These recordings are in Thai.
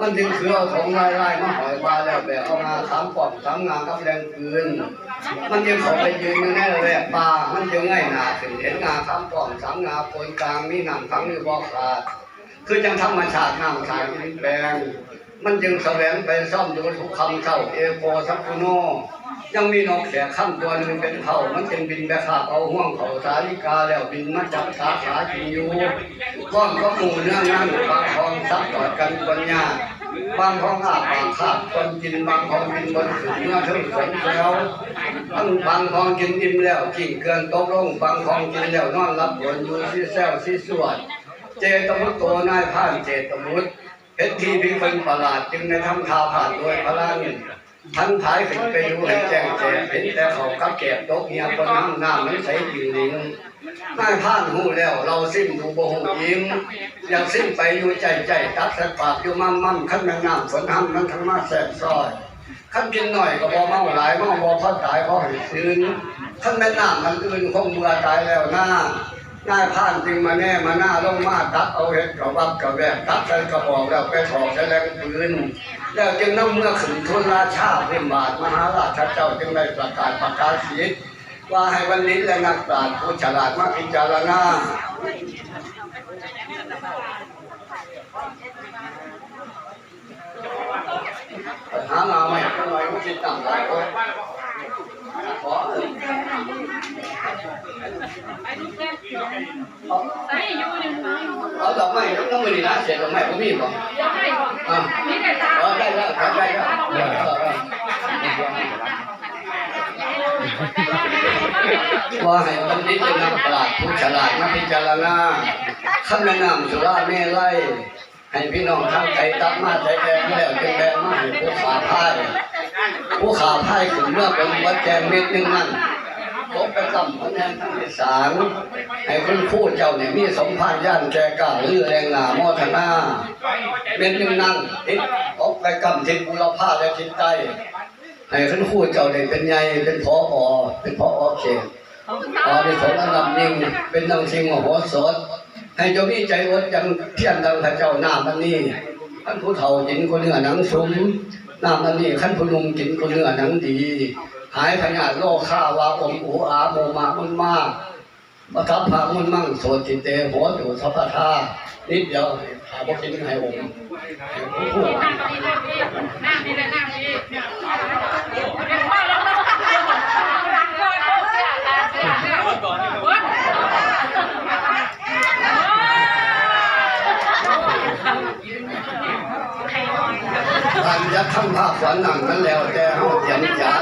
มันถึงเสือเอาของไล่ไล่มาหอยปลาแล้วแบบเอางาสามปอบสามงากับแรงคืนมันยังเขาไปยืนอยู่ในระแวกปลามันยังง่ายหนาถึงเห็นงาสามปอบสามงาปนกลางมีหนังทั้งนี้บอกขาดคือจังธรรมชาติน้ำชายอินแปลงมันจึงแสวงไปซ่อมอยู่ทุกคำเข้าเอโกสักคุโน ยังมีนกแขกข้ามตัวหนึ่งเป็นเผามันจึงบินไปขาบเอาห่วงเขาสาลิกาแล้วบินมาจับขาขากินอยู่ก้อนก็หมู่เนื่องนั่งบางทองซับต่อดกันปัญญาบางทองอาบางคาบคนกินบางทองบินบนขึ้นเมื่อถึงฝนแล้วทั้งบางทองกินอิ่มแล้วกิ่งเกินตกลงบางทองกินแล้วนอนรับบนอยู่ที่แซวที่สวดเจตมุตโตนายผ่านเจตมุตเพชรที่พิคนประหลาดจึงในทำทาผ่านโดยพลัง ทั้งท้ายขึ้นไปดูเห็นแจ้งแจงเห็นแต่เขากับแก็บตกเงียบนน้ำน้ำมันใสจริงลิงนายผ่านหูแล้วเราสิ้นดูโบหยิ้มอยากสิ้นไปอยู่ใจใจตัดสปากอยู่มั่มมั่มขั้นแม่น้ำฝนห้ำนั้นทั้งมาแสบซอยขั้นกินหน่อยก็บอเมาหลายเมาบอพอตายเพราะให้ซื้นขั้นแม่น้ำมันอื่นคงเบื่อตายแล้วหน้า นายผ่านจึงมาแน่มาหน้าลงมาตัดเอาเห็ดกับวับกับแวบตัดใส่กระบอกแล้วไปถอกใส่แรงปืนแล้วจึงนำเมื่อขึ้นทุนราชาเพิ่มบาทมหาราชเจ้าจึงได้ประกาศประกาศสิทธิ์ว่าให้วันนี้และนักปราชญ์ผู้ฉลาดมาพิจารณาหามาใหม่ก็หน่อยผู้คิดต่ำหลายคนขอเออ ใส่อยู่หนึ่งเอาดอกไม้น้ำมือนี่นะเสียดอกไม้ก็มีบ่ให้บอกอ่านี่แต่ตาเออได้แล้วได้ได้แล้วเออเออเออว่าให้บัณฑิตเป็นนักปราชญ์ผู้ฉลาดมาพิจารณาคำแนะนำสุราเมลัยให้พี่น้องทั้งใจตักมาใจแดงแล้วจึงแบงมาให้ผู้ขาพ่ายผู้ขาพ่ายขึ้นเมื่อเป็นวัดแจงเม็ดนึงนั่น ตกไปต่ำคะแนนทั้งที่สามให้คุณครู่เจ้าเนี่ยมีสมภารย่านแจกล้าลือแรงหนาโมทนาเป็นหนึ่งนั่งทิศออกไปกำทิศบุรพาและทิศใต้ให้ขึ้นคู่เจ้าได้เป็นใหญ่เป็นพออเป็นพออเขตพอที่สงอันดับหนึ่งเป็นนางชิงมโหสถให้เจ้ามีใจอดยังเที่ยนดังพระเจ้าหน้ามันนี่ขั้นผู้เฒ่ากินคนเนื้อหนังซุ้มหน้ามันนี่ขั้นผู้นุ่มกินคนเนื้อหนังดี หายพญาธิโลกข้าวาอมอูอาโมมามันมากมาทับพามุนมั่งโสติเตหัวอยู่สัพพทานิดเดียวหาบ่กินให้ผมผู้นั่งนี่นั่งนี่นั่งนี่นั่งนี่เดี๋ยวพ่อเราต้องรักพ่อเขาเสียตาเสียเนี่ยวัดท่านจะทำภาพฝันหนังนั้นแล้วแต่เฮาเขียนจัด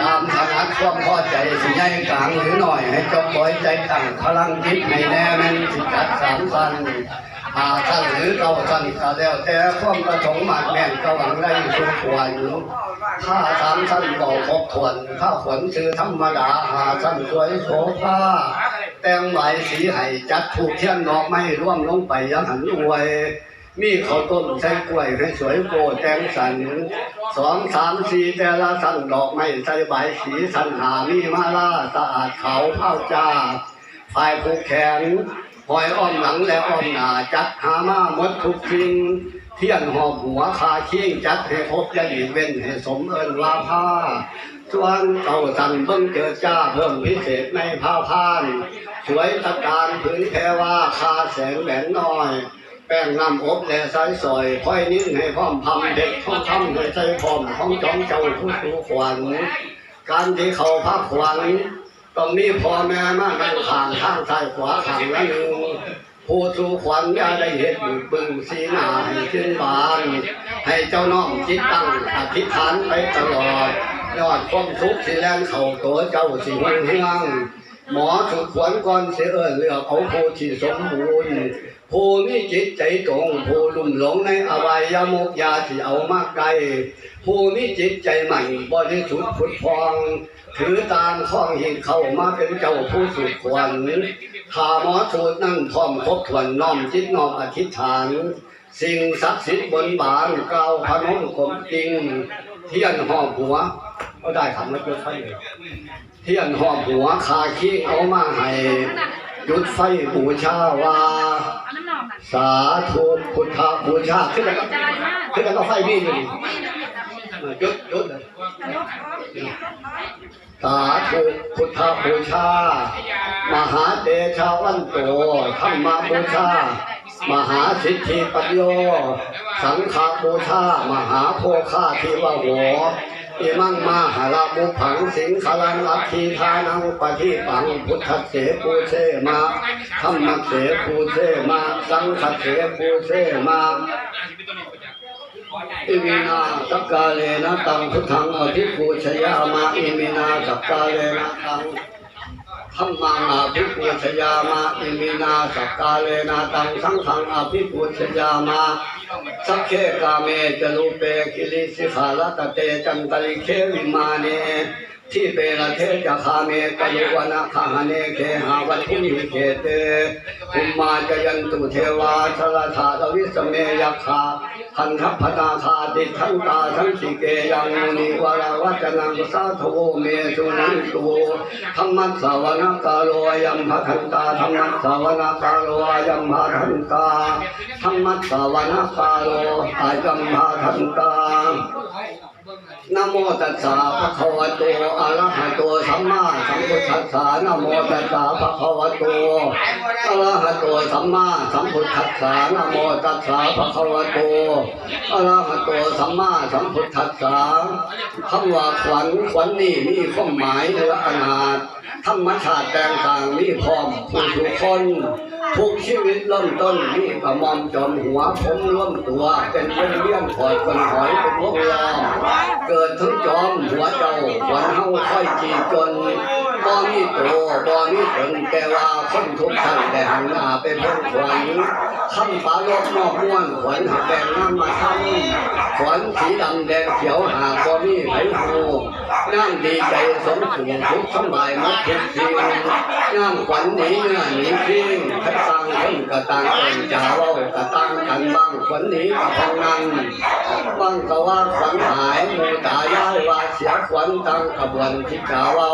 ตามขนาดความพอใจ สิใหญ่กลางหรือหน่อย ให้จบปล่อยใจตั้งพลังจิตให้แน่แม่นสิจัดสามพันหาท่านหรือเก้าท่านก็แล้วแต่ความประสงค์หมากแม่นก็หวังได้สุขวรถ้าสามท่านก็ครบถ้วนถ้าฝนคือธรรมดาหาท่านสวยโสภาแต่งหลายสีให้จัดถูกเทียนดอกไม้ร่วมลงไปยังหันอวย มีข้าวต้มใส่กล้วยให้สวยโกแตงสันสองสามสี่แต่ละสันดอกไม้ใส่ใบสีสันหามีมาลาสะอาดเขาเผาจ้าฝ่ายผูกแขนหอยอ้อมหลังและอ้อมหนาจัดหามาหมดทุกสิ่งเทียนหอบหัวคาคิงจัดให้พบอยาหลีเว้นให้สมเอิญลาผ้าส่วนเต่าสันเบิ่งเจอจ้าเพิ่มพิเศษในผ้าพาน สวยตะการผืนแพรว่าคาแสงแหวนน้อย ป้งน้ำอบและสายสอยค่อยนิ่งให้พร้อมพำเด็กท้องทำให้ใจพร้อมของจอมเจ้าผู้สูขวัญการที่เขาพักขวัญต้องมีพ่อแม่มานั่งข้างข้างซ้ายขวาข้างละหนึ่งผู้สู่ขวัญอย่าได้เห็ดบุญบึงสีหน้าให้ชื่นบาน ให้เจ้าน้องจิตตั้งอธิษฐานไปตลอดยอดความทุกข์สิแลนเข้าตัวเจ้าสิหุ่งเฮือง หมอสุขขวัญก่อนเสียเอินเลือกเอาผู้ที่สมบูรณ์ผู้มีจิตใจตรงผู้ลุ่มหลงในอวัยมุกยาที่เอามากไกลผู้มีจิตใจใหม่บริสุทธิ์ผุดพอง ถือตามข้องหินเข้ามาเป็นเจ้าผู้สุขวัญข้าหมอสูตรนั่งพร้อมครบถ้วนน้อมจิตน้อมอธิษฐาน สิ่งศักดิ์สิทธิ์บนบานกล่าวพนมขมจริงเทียนหอมหัวก็ได้คำไม่เกินไฟเลย เทียนหอมหัวคาขี้เอามาให้หยุดไฟบูชาว่าอันนั้นหน่อยสาธุพุทธบูชาขึ้นแล้วก็ขึ้นแล้วก็ไฟมีอยู่นี่เออจุดจุดเลยสาธุพุทธบูชา มหาเตชาวันโตธรรมบูชามหาสิทธิปัญโย สังฆบูชามหาโพคาทิวโห เอมังมาหาลาบุผังสิงขลังอัคคีทานังปฏิปังพุทธเสปูเชมาธรรมเสปูเชมาสังฆเสปูเชมาอิมินาสักกาเลนะตังพุทธังอธิปูชยามาอิมินาสักกาเลนะตัง ธรรมังอภิปุชยามาอิมินาสักกาเลนาตังสังฆังอภิปุชยามาสักเคกาเมจลูเปกิลิสิขาลตเตจันตลิเควิมาเน ที่เปรเทจะคาเมกยุวนาคาเนเคหาวัตถุมิเคเตภุมมาจยันตุเทวาชลธาตวิสเมยคาพันธพนาคาติทันตาทันสิเกยังมุนิวราวัจนังสาธุเมสุนันตุธรรมัสสวนาคาโลยัมภคันตาธรรมัสสวนาคาโลยัมภคันตาธรรมัสสวนาคาโลอายัมภคันตา นโมตัสสะภะคะวะโตอะระหะโตสัมมาสัมพุทธัสสะนโมตัสสะภะคะวะโตอะระหะโตสัมมาสัมพุทธัสสะนโมตัสสะภะคะวะโตอะระหะโตสัมมาสัมพุทธัสสะคำว่าขวัญขวัญนี่มีความหมายเหนืออนาถธรรมชาติแตกต่างมีพร้อมผู้ทุกคน ทุกชีวิตเริ่มต้นนี่กระมอมจอมหัวผมร่วมตัวเป็นเป็นเลี้ยงคอยคนหอยเป็นพวกเราเกิดทั้งจอมหัวเจ้าวันเฮาค่อยจีจน บ่มีตัวบ่มีตนแต่ว่าคนทุกข์ท่านแต่หันหน้าไปเพิ่นขวัญคำปาลบนอกม้วนขวัญหักแดงน้ำมาทำขวัญสีดำแดงเขียวหาบ่มีไผหูนั่งดีใจสมสูงทุกสบายหมดทุกทีนั่งขวัญหนีเนื้อหนีพิงให้ต่างคนก็ต่างเป็นจ่าเว้าก็ต่างกันบ้างขวัญหนีกับพองนั้นบ้างก็ว่าขวัญหายมูตา สียขวัญตั้งขบวนที่จ่าเว้า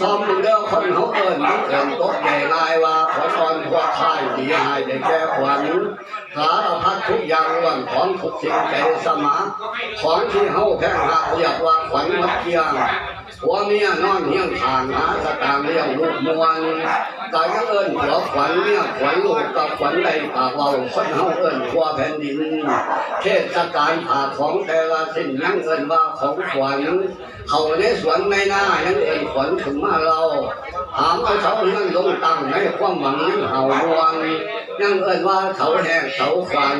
ซ้อมเด้อคนเขาเอิ้นมันเอิ้นตกใหญ่นายว่าขอตอนพวกท้ายดีหายได้แก่ขวัญสารพัดทุกอย่างล้วนของทุกสิ่งใจสมาของที่เฮาแพ้หักเรียกว่าขวัญมัดเกียงผัวเมียนอนเฮียงทางหาสตางเลี้ยงลูกมวนกายก็เอิ้นผัวขวัญเมียขวัญลูกกับขวัญใดปากเว้าคนเฮาเอิ้นผัวแผ่นดินเทศกาลผ่าของแต่ละสิ่งยังเอิ้นว่า ของขวัญเขาในสวนในหน้ายังเอิ้นขวัญถึงมาเราถามเอาเสาเฮือนลงตั้งในความหวังยังเห่ามวงยังเอินว่าเสาแหกเสาขวัญ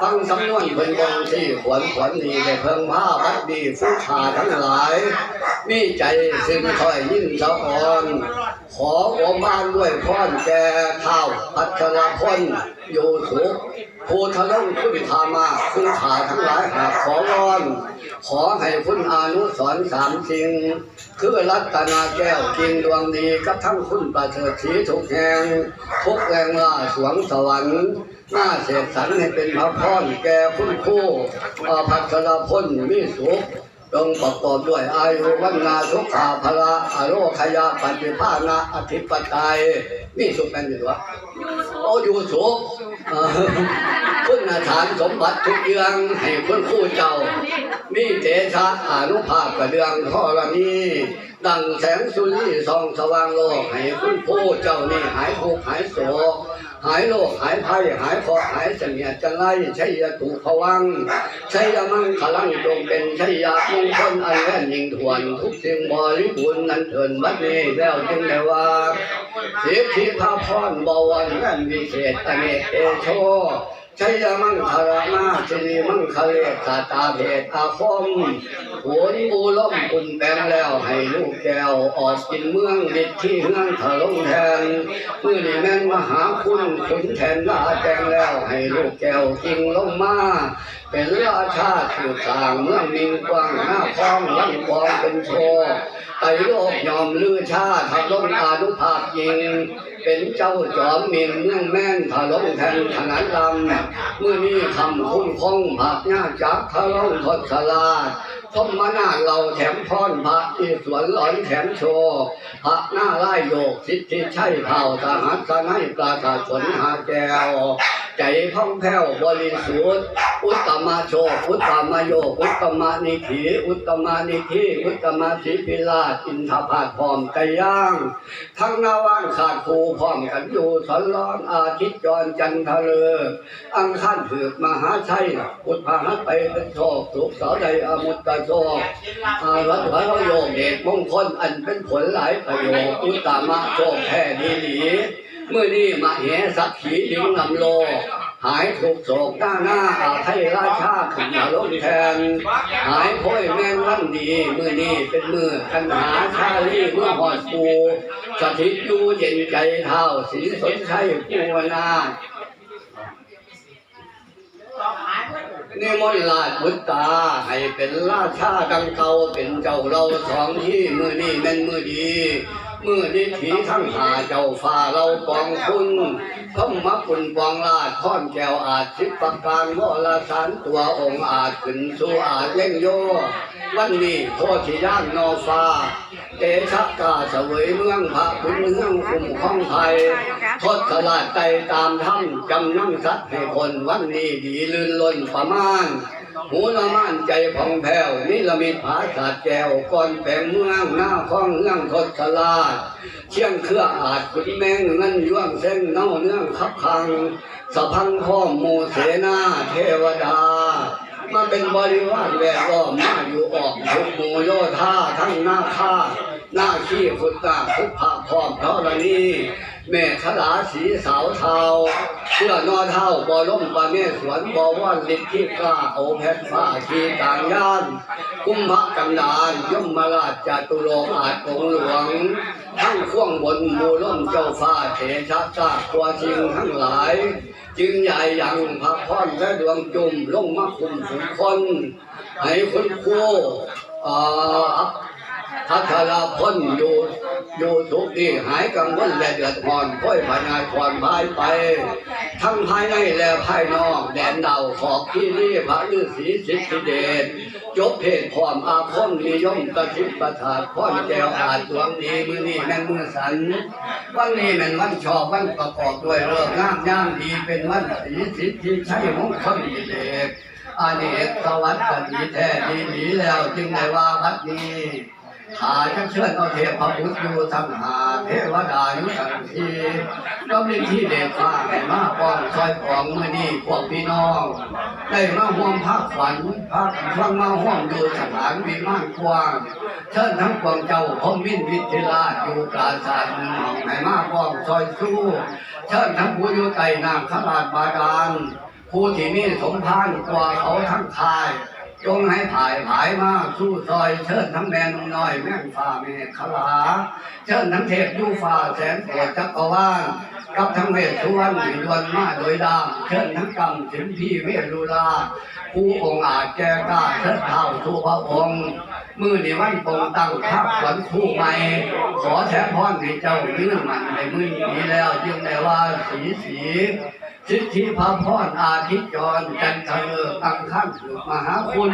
ฟังสำนวนเพิ่นบงที่ขวัญขวัญนี่ได้เพิ่งผ้าวัดดีผู้ขาทั้งหลายมีใจซึ่งคอยยิ่งสะอ่อนขอโอมานด้วยพรแก่ข้าวพัชรพลอยู่สุขภูทะลงคุณธามาคุณขาทั้งหลายหากขอร้อน ขอให้คุณอานุสรณ์สามสิ่ง คือรัตนาแก้วจริงดวงดีกับทั้งคุณประเสริฐศรีทุกแห่งทุกแรงล่าสวงสวรรค์หน้าเสกสรรให้เป็นพระพรแก่คุณครู่อาพัชรพลมีสุขจงประกอบด้วยอายุวันนาสุขาภละอโรคยาปฏิภาณะอธิปไตยมีสุขเป็นอยู่วะโอ้อยู่สุขเอ่อคุ ณฐานสมบัติทุกอย่างให้คุณครู่เจ้า มีเตชะอานุภาพกระเดืองทรณีดังแสงสุรีส่องสว่างโลกให้คุณครู่เจ้านี่หายทุกข์หายโศกหายโรคหายภัยหายเคราะห์หายเสนียจันไล่ชัยตุภวังชัยมังคลังจงเป็นชัยมงคลอันแน่นยิ่งทวนทุกสิ่งบริบูรณ์นั้นเถินบัดนี้แล้วจึงได้ว่าเสียทีพาพรบวรแม่นวิเศษอเนกเอโช ชัยมังคลานาสิริมังคเลสาตาเพศอาคมโหนบูล่มคุณแปงแล้วให้ลูกแก้วออกกินเมืองดิดที่เมืองถลงแทนเมื่อนี้แม่นมหาคุณขุนแทนลาแจงแล้วให้ลูกแก้วจริงลงมาเป็นราชาสืบสร้างเมืองมิงกว้างหน้าคลองลำคลองเป็นโชไตโลกยอมลือชาทำลงอานุภาพยิง เป็นเจ้าจอมมินเมืองแม่นถลงแทนขนาดลำมื่อนี้คำคุ้มคงผักหน้าจักทะลงทศลา สมมานาเราแถมพรพระอีสวนหลอนแถมโชว์พระหน้าไล่โยกสิทธิชัยเผ่าสหัสนัยประชาชนหาแก้วใจพ่องแผ้วบริสุทธิ์อุตตมะโชอุตตมะโยกอุตตมะนิถีอุตตมะนิธิอุตตมะสิพิลาอินทผาดพร้อมไก่ย่าง ทั้งนาว่างขาดคูพร้อมกันอยู่สอนร้อนอาทิตย์จรจันทะเลอังคารถือมหาชัยพุทธาหัไปเป็นโชคสุขสาใดอมุตตะโชคอารัตถะโยกเดชมงคลอันเป็นผลหลายประโยชน์อุตตมะโชคแท้ดีหลีเมื่อนี้มาเหสักขีลิงลำโล หายถูกโศกหน้าหน้าอาไทยราชาขึ้นมาลงแทน หายพ้อยแม่นวันดี เมื่อนี้เป็นมือกันหาชาลีเมื่อหอดปูสถิตอยู่เย็นใจเท่าสีสนชัยปูวนา นิมนต์ราชบุตรตาให้เป็นราชาดังเก่าเป็นเจ้าเราสองที่มือนี่แม่นมือดี มื่อนี้ถีทั้งหาเจ้าฟ้าเราปองคุณพระมักคุณปองราชค้อนแก้วอาจสิบประการวรสารตัวองค์อาจขึ้นสู่อาจเล่งโย วันนี้โพธิย่างนอฟ้าเตชักกาเสวยเมืองพระคุณเมืองคุ้มข้องไทยทศลาดใจตามถ้ำจำนั่งสัตว์ให้คนวันนี้ดีลื่นล้นประมาณ หูละม่านใจผ่องแผ้วนิละมิตผาสาดแก้วก่อนแปลงเมืองหน้าข้องเรื่องทศลาดเชียงเครืออาจขุนแมงเงินย่วงเส้นเน่าเนื่องขับคังสะพังข้อมหมูเสนาเทวดามาเป็นบริวารแวดล้อมมาอยู่ออกทุกหมู่โยธาทั้งหน้าข้าหน้าขี้ขุดตาคุกผาพร้อมเท่านี้ แม่ขลาสีสาวเทาเสื้อนอเท่าบ่ล้มปาเมสวนบ่ว่านลิบที่กล้าโอแพทฟ้าขีต่างย่านกุ้มภะกำดานย่อมมาราชจตุโลกอาจองหลวง ทั้งข่วงบนมูล้มเจ้าฟ้าเทชะกาตัวจริงทั้งหลาย จึงใหญ่ยังพักผ่อนและดวงจุ่มลงมาคุมสุนคนให้คุณครูอ่า พัทราพ้นอยู่อยู่ทุกที่หายกังวลและเดือดร้อนค่อยพญาคอนพายไป ทั้งภายในและภายนอกแดนเดาขอบที่นี่พระฤาษีสิทธิเดชจบเพศพร้อมอาคมนิยมกระทิประทาพ่อนแก้วอาจดวงดีมือนี่แม่นมือสันวันนี้เป็นวันชอบวันประกอบด้วยเลิกงามย่างดีเป็นวันสีสิทธิชัยมงคลดีเดชอาเนกสวัสดิ์ดีแท้ดีหลีแล้วจึงได้ว่าวัดนี้ ขาจะเชิญเอาเทพบุตรอยู่ทั้งหาเทวดาอยู่ทั้งทีก็มีที่เด็กฟ้าให้มาป้องซอยของมือนี้พวกพี่น้อง ได้มาห่วงภาคฝันภาคฟังมาห่วงดูสถานวิมานกว้างเชิญทั้งกวงเจ้าพมวินวิทยาอยู่ปราสาทหนองไหมาป้องซอยสู้เชิญทั้งผู้อยู่ใต้น้ำขลาดบาดาลผู้ที่มีสมภารกว่าเขาทั้งคาย จงให้ผายผายมาสู้ซอย เชิญทั้งแม่นมน้อย แม่งฟ้าแม่ขลา เชิญทั้งเทพยูฟ้าแสนโปรดจักรวาลกับทั้งเวทสุวรรณวิดวนมาโดยดาเชิญทั้งกำถึงพี่เวรุลาผู้องอาจแก่กล้าเชิดเท้าทูพระองค์มือนี่วันปงตั้งทับขวัญคู่ใหม่ขอแท้พรให้เจ้ายืนมันในมือนี้แล้ว จึงได้ว่าสีสี สิทธิพระพรอาทิตย์จรจันทร์เลิกอังข้างถือมหาคุณ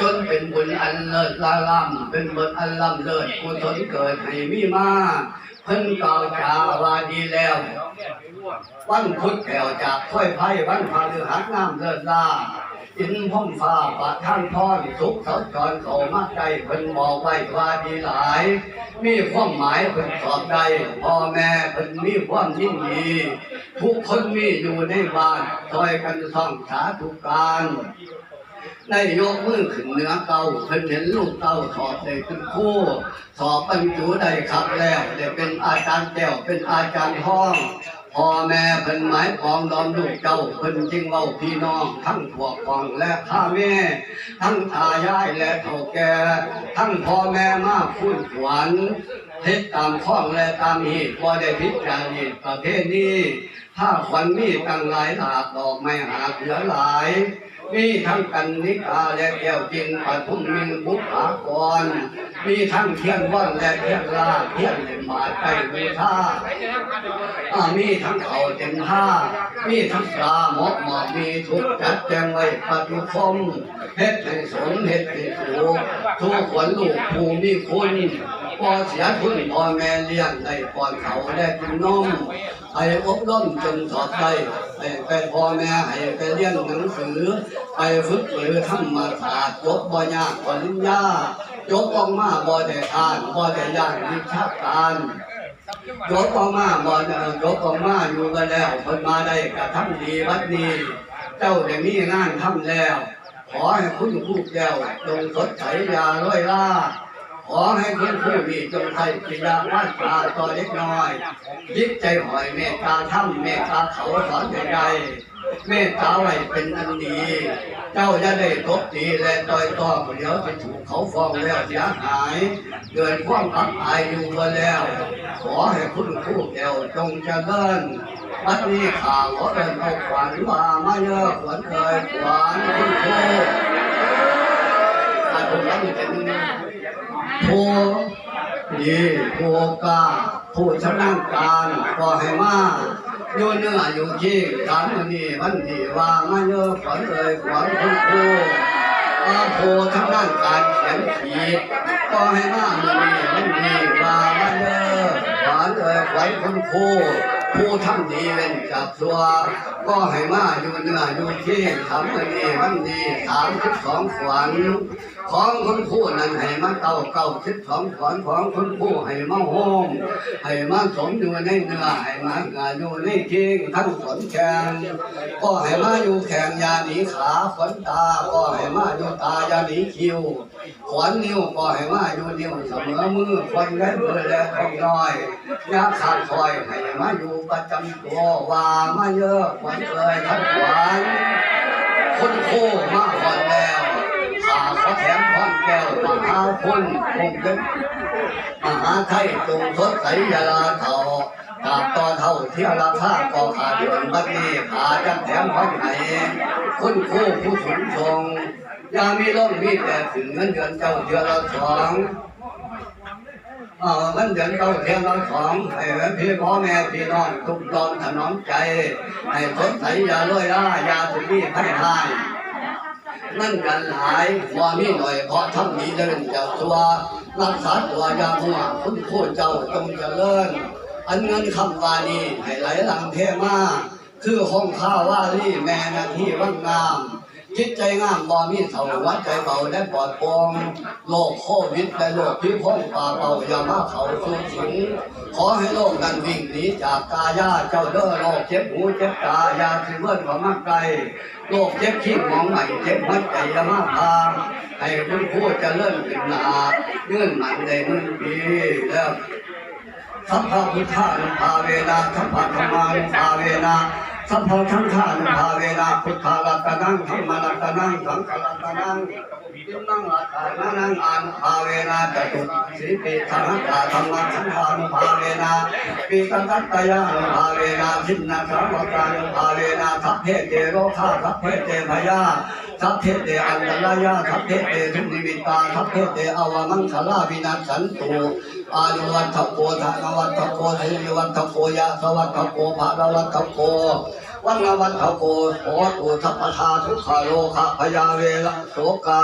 จนเป็นบุญอันเลิศลาล่ำเป็นบุญอันล่ำเลิศกุศลเกิดให้มีมาเพิ่นกล่าวจาวาดีแล้ว วันพุธแก้วจากค่อยไพ่วันพาฤหัสน้ำเลิศลา อินพ่อมฟ้าปะท่านพรสุขเขาจรเขามาใจเพิ่นบอกไว้ว่าดีหลาย มีความหมายเพิ่นสอบได้พ่อแม่เพิ่นมีความยินดีทุกคนมีอยู่ในบ้านซอยกันท่องสาธุการได้ยกมือขึ้นเหนือเก่าเพิ่นเห็นลูกเต้าสอบได้เป็นคู่สอบบรรจุได้ครับแล้วได้เป็นอาจารย์แก้วเป็นอาจารย์ห้อง พ่อแม่เพิ่นหมายปองดอมลูกเจ้าเพิ่นจึงเว้าพี่น้องทั้งพวกพ้องและข้าแม่ทั้งตายายและเฒ่าแก่ทั้งพ่อแม่มาพูดขวัญเฮ็ดตามข้องและตามเหตุพอได้พิจารณาประเภทนี้ถ้าขวัญมีตั้งหลายหลากดอกไม้หากเหลือหลาย มีทั้งกันนิกาและแก้วจริงปทุมมินบุปผากร มีทั้งเทียนว่อนและเทียนลาเทียนเหลมบาดไปบูชาอ่ามีทั้งเขาเต็มท่ามีทั้งปลาหมอกหมอกมีทุกจัดแจงไว้ปฏิคมเฮ็ดให้สมเฮ็ดให้สูงทุกขวัญลูกผู้มีคุณ พอเสียคุณพ่อแม่เลี้ยงได้ก่อนเขาได้กินนมให้อบรมจนสอบได้ให้ไปพ่อแม่ให้ไปเรียนหนังสือ ไปฝึกหรือธรรมศาสตร์จบบ่ยากปริญญาจบออกมาบ่ได้อ่านบ่ได้ยางวิชาการจบออกมาบ่ได้จบออกมาอยู่กันแล้วเพิ่นมาได้กระทำดีวัดนี้เจ้าได้มีงานทำแล้ว ขอให้คุณครูแก้วจงสดใสยาร้อยล่า ขอให้คุณครูมีจงใส่ปิยาวาจาต่อเล็กน้อยยิบใจหอยเมตตาถ้ำเมตตาเขาสอนใหญ่ๆเมตตาไว้เป็นอันดีเจ้าจะได้ตบตีและต่อยต้อเดี๋ยวจะถูกเขาฟ้องแล้วเสียหายเกิดความอับอายอยู่มาแล้ว ขอให้คุณครูแก้วจงเจริญวัดนี้ข่าวขอเดินเอาขวานมามาเยอะขวัญเคยขวานคุณครูอาทุกท่านเป็น ผู้ดีผู้กล้าผู้ชำนาญการก็ให้มาอยู่เนื้ออยู่ที่การนี้วันดีว่ามาเยอะขวัญเคยขวานคุณครูอาโพชำนาญการเขียนขีดก็ให้มามันนี้วันดีว่ามาเยอะขวัญเคยขวัญคุณครูผู้ทำดีเป็นกับตัวก็ให้มาอยู่เนื้ออยู่ที่ทำมันดีมันดีสามสิบสองขวัญ ของคุณครูนั้นให้มาเก้าเก้าสิบสองขวัญของคุณครูให้มาโฮมให้มาสมอยู่ในเนื้อให้มาอยู่ในที่ทั้งขนแขนก็ให้มาอยู่แขนยาหนีขาขนตาก็ให้มาอยู่ตายาหนีคิ้วขวัญนิ้วก็ให้มาอยู่นิ้วเสมอมือคนได้มือและของน้อยยาขาดคอยให้มาอยู่ประจำตัวว่ามาเยอะขวัญเคยทั้งขวัญคนโคมาก่อนแลวขาขอแถมพรแก้วม หาคุณคงเดินมหาไทยจงสดใสยาลาเท่าตาต่อเท่าเที่ยวราคาก็ขาดเดือนบัดนี้ขาจังแถมพรให้คนโคผู้สูงทรงยามีร่มมีแต่ถึงเงินเดือนเจ้าเดือนละสองเออมันเดือนเก้าเทียมเราสองให้พี่พ่อแม่พี่น้องทุกตอนถนอมใจให้สดใสอย่าลอยล่าอย่าสุรีให้หาย นั่นกันหลายว่ามีหน่อยเพราะทำดีเดินเจ้าตัวรักษาตัวยาหัวคุณพูดเจ้าจงเจริญอันเงินคำวานี้ให้ไหลหลังเทมาคือห้องข้าวว่ารี่แม่นาที่ว่างงาม จิตใจงามบ่มีเท่าวัดใจเบาและปลอดโปร่งโรคโควิดและโรคพิพ้องป่าเป่าอย่ามาเขาสู่สิงขอให้โลกนั้นวิ่งหนีจากกายาเจ้าเด้อโรคเจ็บหูเจ็บตายาคือเมื่อนของมากไกลโรคเจ็บขี้หมองใหม่เจ็บหัวใจอย่ามาพาให้คุณผู้จะเลื่อนขึ้นหนาเงื่อนหมันได้หมื่นปีแล้วสัพพะพุทธานุภาเวนะสัพพะธรรมานุภาเวนะ สัพพะทังฆานุภาเวนะพุทธาลัตนังธรรมาลัตนังสังฆลัตนังอิมังลัตตานังอานุภาเวนะจตุสีปิธรรมะธรรมะสังฆานุภาเวนะปีตังกัตตยานุภาเวนะสินนาสามกานุภาเวนะสัพเพเตโรคาสัพเพเตพยาสัพเพเตอันตรายาสัพเพเตทุนิมิตาสัพเพเตอวมังคลาวินาสันตุ อายุวัฒโกธนวัฒโกเทยวัฒโกยะสวัฒโกภะวัฒโกวันนวัฒโกโหตุทัพทาทุกขโลคะพยาเวละโสกา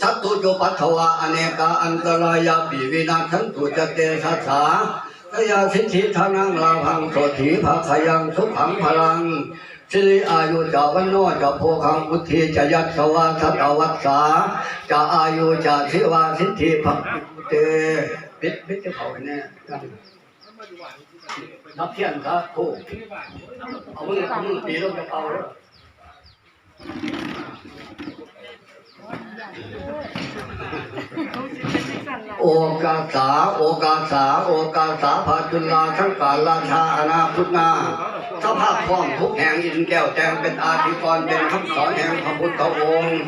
ชัตตุโยปัทวาอเนกาอันตรายาปีวินาชันตุจเตสัสาทยาสิทธิทานังลาพังโสถีภาขยังสุขังพลังสิริอายุจาวันโนจะโพคังพุทธีจะยัตสวาสัตวัสสาจะอายุจะสิวาสิทธิภะเจปิดปิดจะเผาเนี่ยนับเทียนครับโอ้เอามือเอามือตีลงจะเป่าแล้วโอกาสาโอกาสาโอกาสาภาจุลาทั้งกาลราชาอนาพุทนา สภาพพร้อมทุกแห่งอินแก้วแจงเป็นอาธิกรเป็นคำสอนแห่งพระพุทธองค์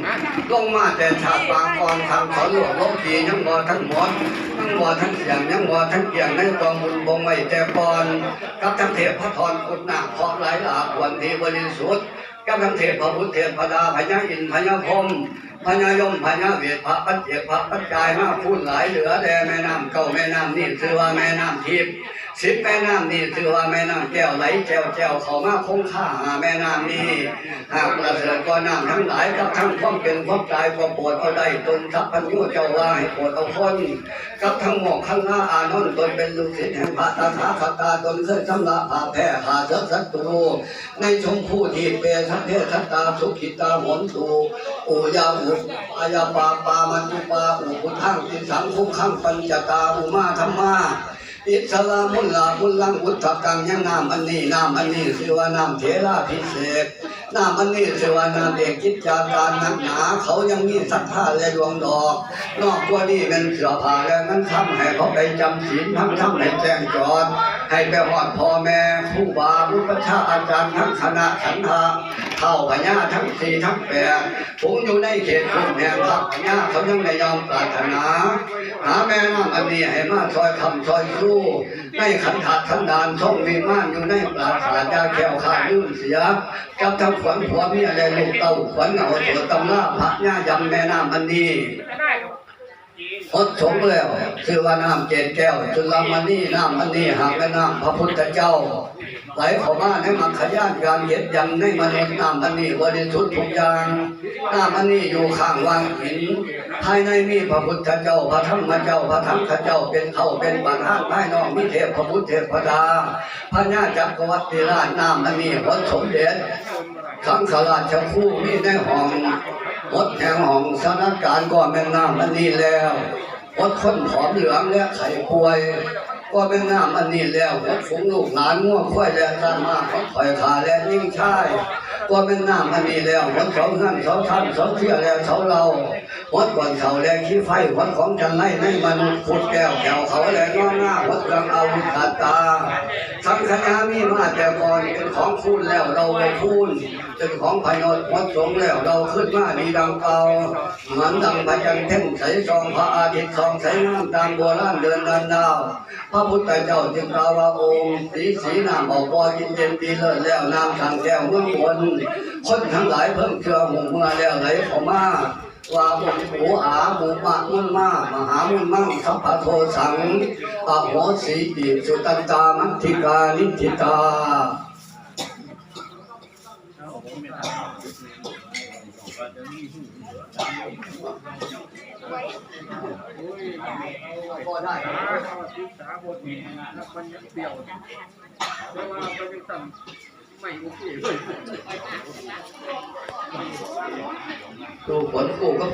ลงมาแต่ชาติปางก่อนทางสอนหลวงลงปียังบ่ทั้งหมดทั้งบ่ทั้งเสียงยังบ่ทั้งเกียงในกองบุญบงไม่แต่ปอนกับทั้งเทพพระธรคุณนาเพราะหลายหลากวันที่บริสุทธิ์กับทั้งเทพพระพุทธเทพดาพญาอินพญาพรมพญายมพญาเวทพระปัจเจกพระปัจจายมาพูดหลายเหลือแด่แม่น้ำเก่าแม่น้ำนี่ชื่อว่าแม่น้ำทิพย์สิบแม่น้ำนี่ถือว่าแม่น้ำแก้วไหลแก้วแก้วเขามาคงค่าหาแม่น้ำนี่หากประเสริฐก็น้ำทั้งหลายกับทั้งความเป็นความตายก็โปรดเอาได้ตนทัพพันยุเจ้าว่าให้ปรดเอาคนกับทั้งหมอกข้างหน้าอานนท์ตนเป็นลูกศิษย์แห่งพระตถาคตาตนเคยชำระผ่าแพ้ผ่าเสศัตรูในชมพูที่เปรทัพเททัตตาสุขิตาหนตูอุยาอุอายาปาปามันตุปาอุปุทธังติสังคุขังปัญจตาอุมาธรรมา อิสลามุลลามุลลังอุตตะกังยังนามอันนี้นามอันนี้ชื่อว่านามเถราพิเศษนามอันนี้ชื่อว่านามเอกกิจจาการนักหนา เขายังมีศรัทธาและดวงดอก นอกตัวนี้เป็นเสือผ้าและมันทำให้เขาไปจำศีลทั้งทำให้แจ้งจอด ให้ไปหอดพ่อแม่ครูบาบุปชาอาจารย์ทั้งคณะขันธาเท่าพญาทั้งสี่ทั้งแปดผมอยู่ในเขตคุมแห่งพระพญาเขายังไม่ยอมปรารถนา หาแม่น้ำอันนี้ให้มาซอยคำซอยสู้ในขันถาขันดานท่องมีมากอยู่ในปราสาทยาแก้วขาดลืมเสียกับทั้งขวัญผัวเมียและลูกเต่าขวัญเหงาตัวตำลาพระญายำแม่น้ำมันนี้ หรอดสงแล้วชื่อว่าน้ำเจนแก้วจุลามณีน้ำอันนี้หากแม่น้ำพระพุทธเจ้าไหลเข้ามาในมังคยานการเยียดยำในมนุษย์น้ำอันนี้บริสุทธิ์ทุกอย่างน้ำอันนี้อยู่ข้างวางหินภายในมีพระพุทธเจ้าพระธรรมเจ้าพระธรรมขเจ้าเป็นเขาเป็นประธานภายนอกมีเทพพระพุทธเทพดาพระญาจักรวรรดิราชน้ำอันนี้วัดสมเด็จขังขราชคู่มีในห้อง อดแทงห้องสถานการณ์ก็แม่นน้ำอันนี้แล้วอดคนผอมเหลืองและไข้ป่วย ก็เป็นน้ำอันนี้แล้วอดฝูงลูกหลานง่วงค่อยและตานมากองข่อยขาและยิ่งชายก็เป็นน้ำอันนี้แล้วอดเสาเงินเขาท่านเขาเชื่อและเสาเรา หมดก่อนเสาและขี้ไฟหมดของจันไล่ในมนุษย์ขุดแก้วแก้วเขาและน้องหน้าหมดกลางเอาวิตาตาทั้งคณะมีมาแต่ก่อนเป็นของคุณแล้วเราไม่คุณเป็นของพยศวัดสงแล้วเราขึ้นมาดีดังเก่าเหมือนดังพระจันทร์เพ่งใสซองพระอาทิตย์สองใสน้ำตามโบราณเดินดันดาว พระพุทธเจ้าจึงกล่าวว่าองค์สีสีน้ำออกบอกินเย็นดีเลิศแล้วน้ำทางแก้วเมื่องบนคนทั้งหลายเพิ่มเชื่อหมู่เมื่อแล้วไหลเข้ามา ว่าบุญหูอาหมูมะมุนมามหามุนมั่งสัพพโทสังอโหสีติสุตันตามัทธิกานิทิตาก็ได้ศึกษาบทนี้แล้วมันยังเปรี้ยวแต่ว่ามันยังต่ำ ไม่โอเคเลยดูผลกูก็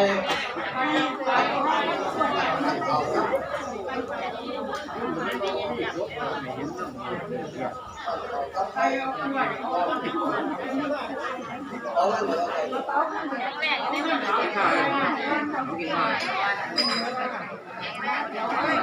ดูก่อนหัวแม่อย่างเงี้ยเนี่ยนำเลยถ้าคือที่นี่ตรงนี้ใครใครเอาไปเอาเรื่องมาแล้ว